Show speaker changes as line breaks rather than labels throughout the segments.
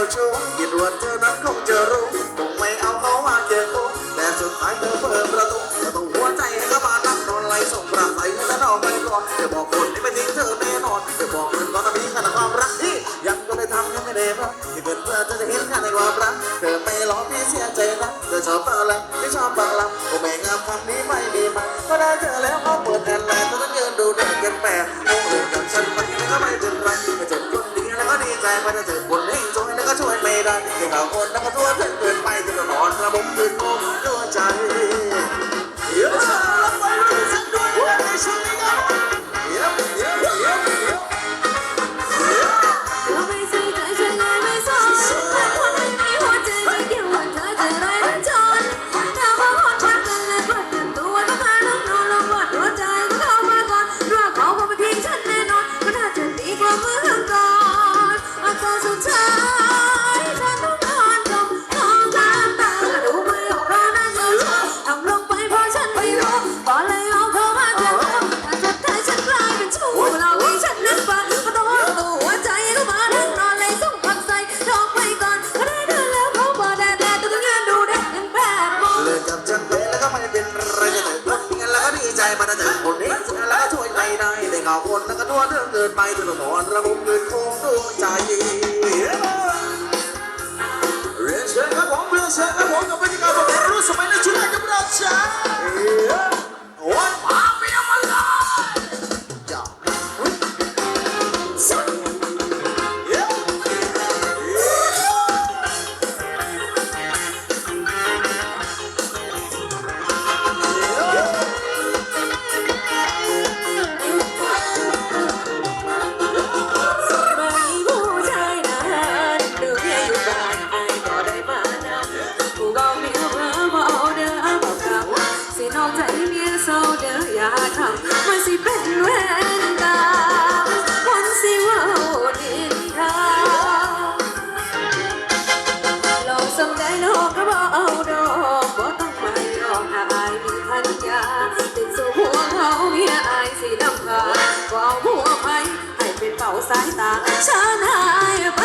าชู้คิดว่าเธอนั้นคงจะรู้คงไม่เอาเขามาเกี่ยวข้องแต่สุดท้ายเธอเปิดประตูจะต้องหัวใจให้เขามานั่งนอนไล่ส่งปราศัยแล้วนอนไปก่อนจะบอกคนที่ไม่ทิ้งเธอแน่นอนจะบอกคนตอนนี้ขนาดความรักที่ยังก็เลยทำยังไม่ได้เพราะที่เป็นเพื่อนเธอจะเห็นค่าในความรักเธอไม่ร้องพี่เสียใจนะเธอชอบตาลังไม่ชอบบังลังโอ้แม่งามคำนี้ไม่มีมาก็ได้เจอแล้วเขาเปิดแอนไลน์ตอนนั้นยืนดูเด็กกันแปดโอ้เรื่องกับฉันมัน ช่วยไม่ได้แค่าคนแล้วก็ทั่วถึงเกินไปจนนอนระบบตื่นโง่ ได้
แต่ข่าว
คนแล้วก็ทั่วเรื่องเกินไปจนนอนระบบเกินคงดวงใจเรียนเชิญครับผมเรียนเชิญครับผมกับบรรยากาศแบบรู้สมัยในชุดแรกกับรา
ชา สายตาฉันหายไป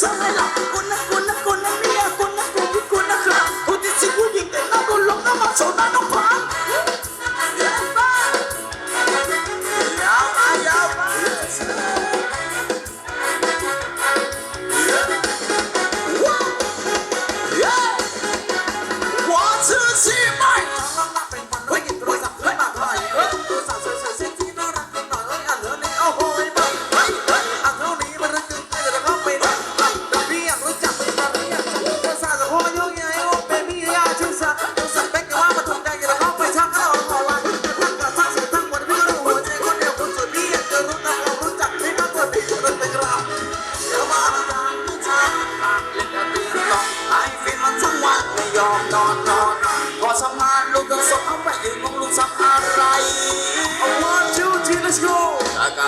ঝামেলা কোন কোন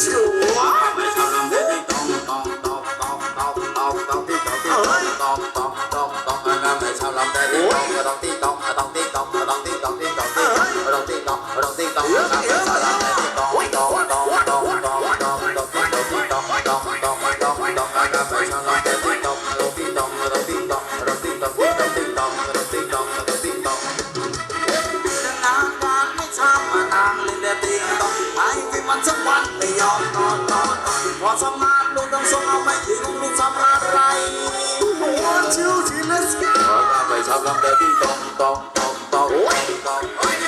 ส
วเอ้ย นไม่ยอนนอนนอนพอทำงานลูกต้องส่งเอาไปถึงลูกทำอะไร One two three let's go ไปทำลำแต่ที่ต้องต้องต้องต้องต้องต้อง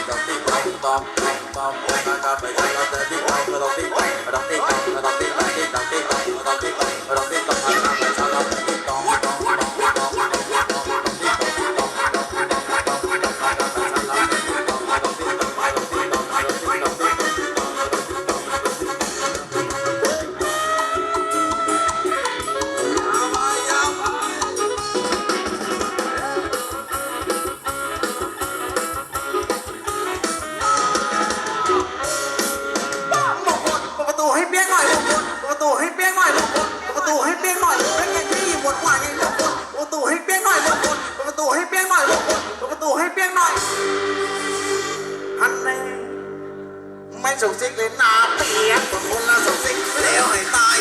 ต้องตองต้องต้องต้องต้องการไปทำลำแต่ที่ต้องต้องที่ต้องต้องที่ต้องต้องที่ต้องที่ต้องต้องต้อง
สุกซิกเลยนาเปียกคนละสุกซิกเล้วให้ตาย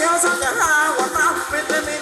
heels on the highway, I'm.